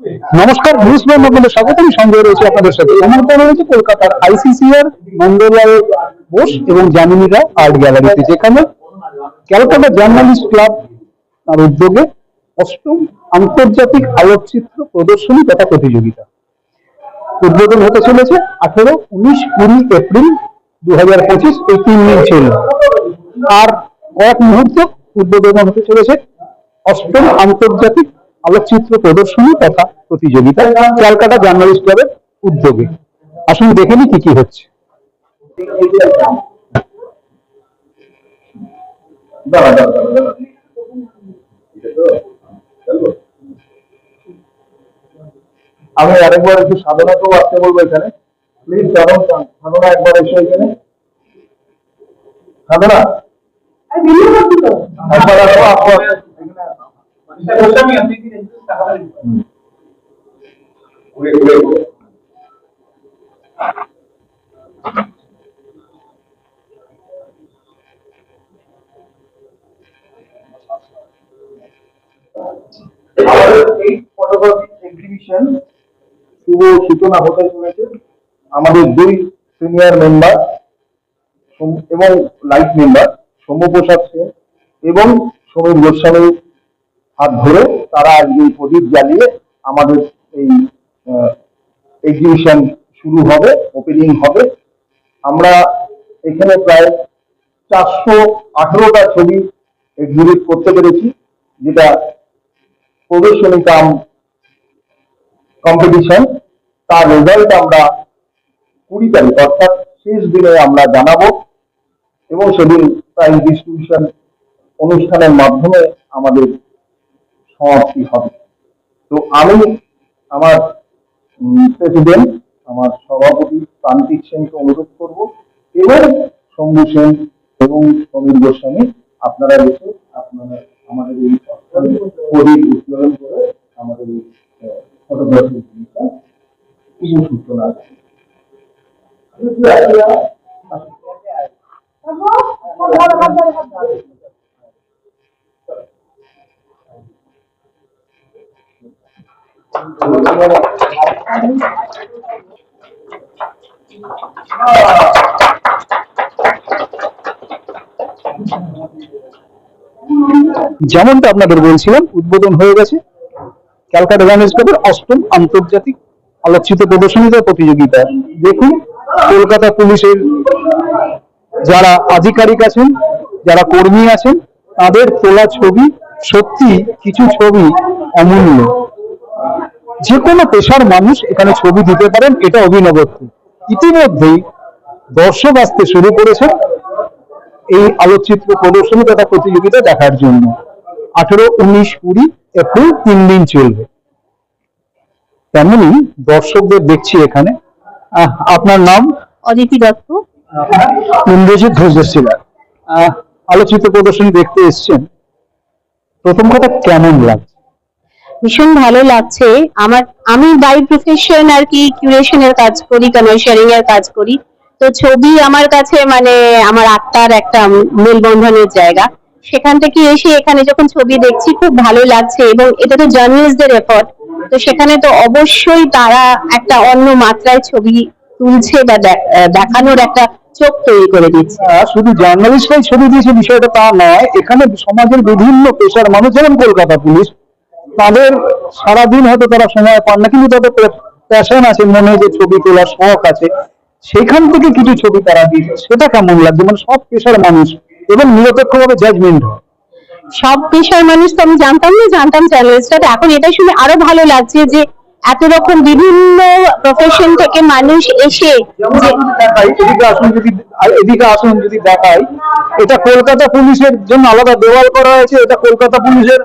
নমস্কার news ma'am, আপনাদের স্বাগত আমি সঞ্জয় রয়েছে আপনাদের সাথে। এই মুহূর্তে আমি রয়েছে কলকাতার আইসিসিআর নন্দলাল বোস এবং জামিনীরা আর্ট গ্যালারিতে, যেখানে ক্যালকাটা জার্নালিস্ট ক্লাব তার উদ্যোগে অষ্টম আন্তর্জাতিক আলোকচিত্র প্রদর্শনী তথা প্রতিযোগিতা উদ্বোধন হতে চলেছে আঠেরো, উনিশ, কুড়ি এপ্রিল দু হাজার পঁচিশ, এই তিন দিন ছিল। আর কয়েক মুহূর্ত উদ্বোধন হতে চলেছে অষ্টম আন্তর্জাতিক আলোকচিত্র প্রদর্শনী তথা প্রতিযোগিতা ক্যালকাটা জার্নালিস্ট ক্লাবের উদ্যোগে আসুন দেখে নি কি কি হচ্ছে। আমি আরেকবার একটু সাধনাকেও আসতে বলব এখানে প্লিজ সাধন, সাধনা একবার এসো এখানে সাধনা একবার আসো আসো হুম। এই ফটোগ্রাফি এক্সিবিশন শুভ সূচনা হতে চলেছে। আমাদের দুই সিনিয়র মেম্বার এবং লাইফ মেম্বার সৌম্য প্রসাদ সেন এবং সমীর গোস্বামীর হাত ধরে তারা আজকে এই প্রদীপ জ্বালিয়ে আমাদের এই এক্সিবিশন শুরু হবে ওপেনিং হবে। আমরা এখানে প্রায় চারশো আঠেরোটা ছবি এক্সিবিট করতে পেরেছি, যেটা প্রদর্শনী কাম কম্পিটিশন তার রেজাল্ট আমরা কুড়ি তারিখ, অর্থাৎ শেষ দিনে আমরা জানাব এবং সেদিন প্রাইজ ডিস্ট্রিবিউশন অনুষ্ঠানের মাধ্যমে আমাদের সমাপ্তি হবে? তো আমি আমার প্রেসিডেন্ট আমার সভাপতি প্রান্তিক সেনকে অনুরোধ করব এবং শম্ভু সেন এবং সমীর গোস্বামী, আপনারা এসে আপনারা আমাদের এই প্রদীপ উত্তোলন করে আমাদের এই ফটোগ্রাফি জিনিসটা শুভ সূচনা যেমনটা আপনাদের বলছিলাম, উদ্বোধন হয়ে গেছে ক্যালকাটা জার্নালিস্ট ক্লাবের অষ্টম আন্তর্জাতিক আলোচিত প্রদর্শনীতে প্রতিযোগিতা। দেখুন, কলকাতা পুলিশের যারা আধিকারিক আছেন, যারা কর্মী আছেন, তাদের তোলা ছবি সত্যি কিছু ছবি অমূল্য। যে কোনো পেশার মানুষ এখানে ছবি দিতে পারেন এটা অভিনবত্ব। ইতিমধ্যেই দর্শক আসতে শুরু করেছেন এই আলোকচিত্র প্রদর্শনী তথা প্রতিযোগিতা দেখার জন্য। আঠেরো উনিশ কুড়ি এপ্রিল তিন দিন চলবে। তেমনি দর্শকদের দেখছি এখানে। আহ, আপনার নাম? অদিতি দত্ত। ইন্দ্রজিৎ ছিলেন আলোচিত প্রদর্শনী দেখতে এসছেন। প্রথম কথা কেমন লাগছে? ভীষণ ভালো লাগছে। আমার, আমি বাই প্রফেশন আর কি কিউরেশনের কাজ করি কমার্শিয়ালিং এর কাজ করি। তো ছবি আমার কাছে মানে আমার আত্মার একটা মেলবন্ধনের জায়গা। সেখান থেকে এসে এখানে যখন ছবি দেখছি, খুব ভালো লাগছে এবং এটা তো জার্নালিস্টদের এফর্ট তো সেখানে তো অবশ্যই তারা একটা অন্য মাত্রায় ছবি তুলছে বা দেখানোর একটা চোখ তৈরি করে দিচ্ছে। শুধু জার্নালিস্টরাই ছবি দিয়েছে, বিষয়টা তা নয়, এখানে সমাজের বিভিন্ন পেশার মানুষ, যেমন কলকাতা পুলিশ তাদের সারাদিন হয়তো তারা সময় পান না কিন্তু তাদের প্যাশন আছে মনে যে ছবি তোলার শখ আছে। সেখান থেকে কিছু ছবি তারা দিয়েছে সেটা কেমন লাগছে? মানে সব পেশার মানুষ এবং নিরপেক্ষভাবে জাজমেন্ট হয়। সব পেশার মানুষ তো আমি জানতাম না জানতাম জার্নালিস্টরা এখন এটা শুনে আরও ভালো লাগছে যে এত রকম বিভিন্ন প্রফেশন থেকে মানুষ এসে এদিকে আসুন যদি এদিকে আসুন যদি দেখাই এটা কলকাতা পুলিশের জন্য আলাদা দেওয়াল করা হয়েছে এটা কলকাতা পুলিশের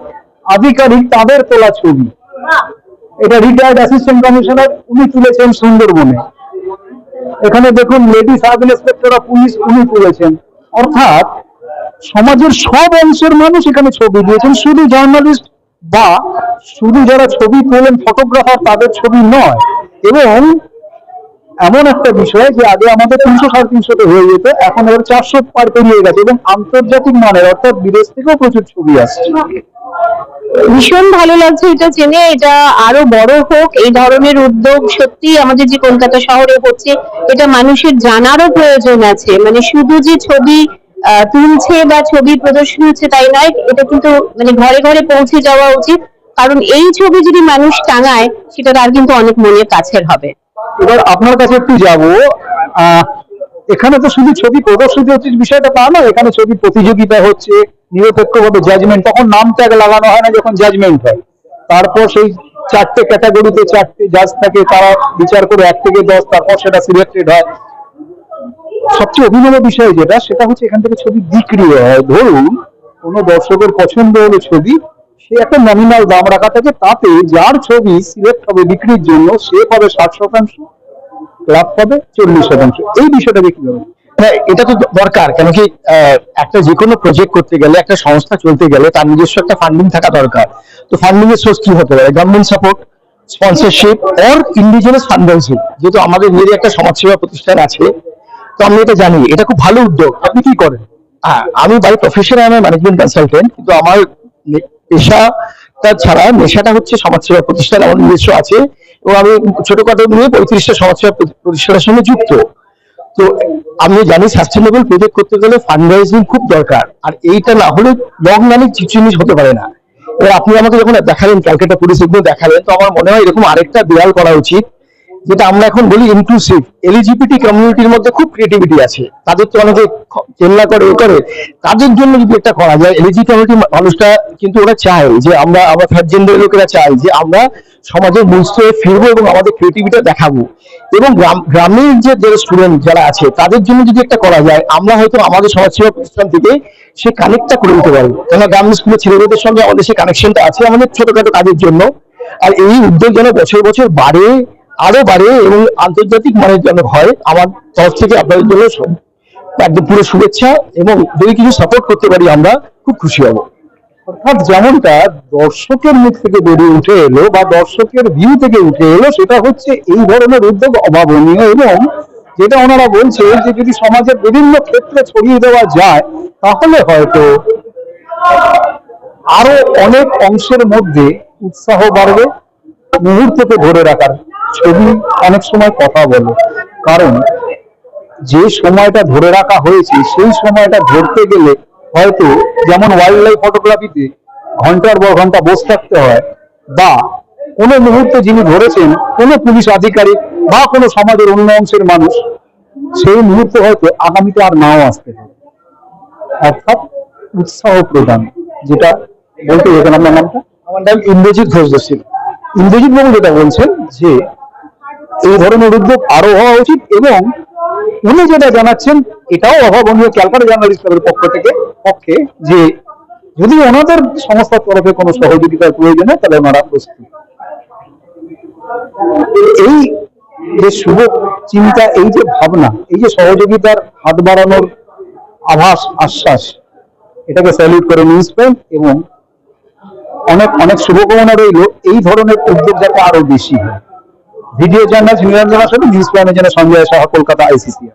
আধিকারিক তাদের তোলা ছবি। এটা রিটায়ার্ড অ্যাসিস্ট্যান্ট কমিশনার উনি তুলেছেন সুন্দরবনে। এখানে দেখুন lady sub inspector of police, উনি তুলেছেন। অর্থাৎ, সমাজের সব অংশের মানুষ এখানে ছবি দিয়েছেন। শুধু জার্নালিস্ট বা শুধু যারা ছবি তোলেন ফটোগ্রাফার তাদের ছবি নয়। এবং এমন একটা বিষয় যে আগে আমাদের তিনশো সাড়ে তিনশোতে হয়ে যেত, এখন এবার চারশো পার পেরিয়ে গেছে এবং আন্তর্জাতিক মানের, অর্থাৎ বিদেশ থেকেও প্রচুর ছবি আসছে। ভীষণ ভালো লাগছে এটা জেনে, এটা আরও বড় হোক, এই ধরনের উদ্যোগ সত্যি আমাদের যে কলকাতা শহরে হচ্ছে, এটা মানুষের জানারও প্রয়োজন আছে। মানে শুধু যে ছবি তুলছে বা ছবি প্রদর্শন হচ্ছে তাই নয়, এটা কিন্তু মানে ঘরে ঘরে পৌঁছে যাওয়া উচিত। কারণ এই ছবি যদি মানুষ টাঙায়, সেটা তার কিন্তু অনেক মনের কাছের হবে। এবার আপনার কাছে একটু যাব। এখানে তো শুধু ছবি প্রদর্শিত হচ্ছে, বিষয়টা তা না এখানে ছবি প্রতিযোগিতা হচ্ছে, নিরপেক্ষভাবে জাজমেন্ট তখন নাম ট্যাগ লাগানো হয় না যখন জাজমেন্ট হয়। তারপর সেই চারটে ক্যাটাগরিতে চারটে জাজ থাকে, তারা বিচার করে এক থেকে দশ, তারপর সেটা সিলেক্টেড হয়। সবচেয়ে অভিনব বিষয় যেটা, সেটা হচ্ছে এখান থেকে ছবি বিক্রি হয়। ধরুন, কোনো দর্শকের পছন্দ হলো ছবি সে একটা নমিনাল দাম রাখা থাকে, তাতে যার ছবি সিলেক্ট হবে বিক্রির জন্য, সে পাবে ষাট শতাংশ, লাভ পাবে চল্লিশ শতাংশ। এই বিষয়টাকে হবে হ্যাঁ এটা তো দরকার, কেন কি একটা যে কোনো প্রজেক্ট করতে গেলে, একটা সংস্থা চলতে গেলে তার নিজস্ব একটা ফান্ডিং থাকা দরকার। তো ফান্ডিং এর সোর্স কি হতে পারে? Government support sponsorship or indigenous fundership যেহেতু আমাদের নিজের একটা সমাজসেবা প্রতিষ্ঠান আছে। তো আমি এটা জানি, এটা খুব ভালো উদ্যোগ। আপনি কি করেন? হ্যাঁ আমি বাই প্রফেশনে আমি ম্যানেজমেন্ট কনসালটেন্ট কিন্তু আমার পেশাটা ছাড়া নেশাটা হচ্ছে সমাজসেবা প্রতিষ্ঠান আমার নিজস্ব আছে এবং আমি ছোট কথা নিয়ে পঁয়ত্রিশটা সমাজসেবা প্রতি- প্রতিষ্ঠানের সঙ্গে যুক্ত। তো আমি জানি সাস্টেনেবল প্রজেক্ট করতে গেলে ফান্ড রাইজিং খুব দরকার। আর এইটা না হলে লং রানিং জিনিস হতে পারে না। এবার আপনি আমাকে যখন দেখালেন, ক্যালকাটা পুলিশ দেখালেন, তো আমার মনে হয় এরকম আরেকটা দেয়াল করা উচিত। যেটা আমরা এখন বলি ইনক্লুসিভ এলিজিবিলিটি কমিউনিটির মধ্যে খুব ক্রিয়েটিভিটি আছে। তাদের তো অনেকে চেল্লা করে, এ করে। তাদের জন্য যদি একটা করা যায় এলিজিবিলিটি মানুষটা কিন্তু ওরা চায় যে আমরা আমরা থার্ড জেন্ডারের লোকেরা চাই যে আমরা মূল স্তরে ফিরবো এবং আমাদের ক্রিয়েটিভিটা দেখাবো। এবং গ্রাম গ্রামের যে যারা স্টুডেন্ট যারা আছে, তাদের জন্য যদি একটা করা যায়, আমরা হয়তো আমাদের সমাজসেবা প্রতিষ্ঠান থেকে সে কানেক্টটা করে দিতে পারব কেন গ্রাম স্কুলের ছেলেমেয়েদের সঙ্গে আমাদের সেই কানেকশনটা আছে আমাদের ছোটখাটো কাজের জন্য। আর এই উদ্যোগ যেন বছর বছর বাড়ে আরও বাড়ে এবং আন্তর্জাতিক মানের যেন হয়, আমার তরফ থেকে আপনাদের জন্য একদম পুরো শুভেচ্ছা এবং যদি কিছু সাপোর্ট করতে পারি আমরা, খুব খুশি হব। অর্থাৎ যেমনটা দর্শকের মুখ থেকে বেরিয়ে উঠে এলো বা দর্শকের ভিউ থেকে উঠে এলো, সেটা হচ্ছে এই ধরনের উদ্যোগ অভাবনীয় এবং যেটা ওনারা বলছে যে যদি সমাজের বিভিন্ন ক্ষেত্রে ছড়িয়ে দেওয়া যায়, তাহলে হয়তো আরও অনেক অংশের মধ্যে উৎসাহ বাড়বে, মুহূর্তকে ধরে রাখার ছবি অনেক সময় কথা বলে। কারণ যে সময়টা ধরে রাখা হয়েছে সেই সময়টা ধরতে গেলে হয়তো যেমন ওয়াইল্ড লাইফ ফটোগ্রাফিতে ঘণ্টার পর ঘণ্টা বসে থাকতে হয় বা কোনো মুহূর্তে যিনি ধরেছেন কোনো পুলিশ আধিকারিক বা কোনো সমাজের অন্য অংশের মানুষ সেই মুহূর্তে হয়তো আগামীতে আর নাও আসতে পারে। অর্থাৎ উৎসাহ প্রদান যেটা বলতে যেতেন আপনার নামটা? আমার নাম ইন্দ্রজিৎ ঘোষ দস্যি ইন্দ্রজিৎ বাবু যেটা বলছেন যে এই ধরনের উদ্যোগ আরও হওয়া উচিত এবং উনি যেটা জানাচ্ছেন, এটাও অভাবনীয়, ক্যালকাটা জার্নালিস্ট ক্লাবের পক্ষ থেকে, পক্ষে, যে যদি ওনাদের সংস্থার তরফে কোনো সহযোগিতার প্রয়োজন হয়, তাহলে ওনারা প্রস্তুত। এই যে শুভ চিন্তা, এই যে ভাবনা, এই যে সহযোগিতার হাত বাড়ানোর আভাস, আশ্বাস, এটাকে স্যালিউট করে নিউজ পয়েন্ট এবং অনেক অনেক শুভকামনা রইল। এই ধরনের উদ্যোগ যাতে আরও বেশি হয়। ভিডিও জার্নাল নিরঞ্জন আসলে নিউজ প্রাইমের জন্য সঞ্জয় সাহা কলকাতা আইসিসি।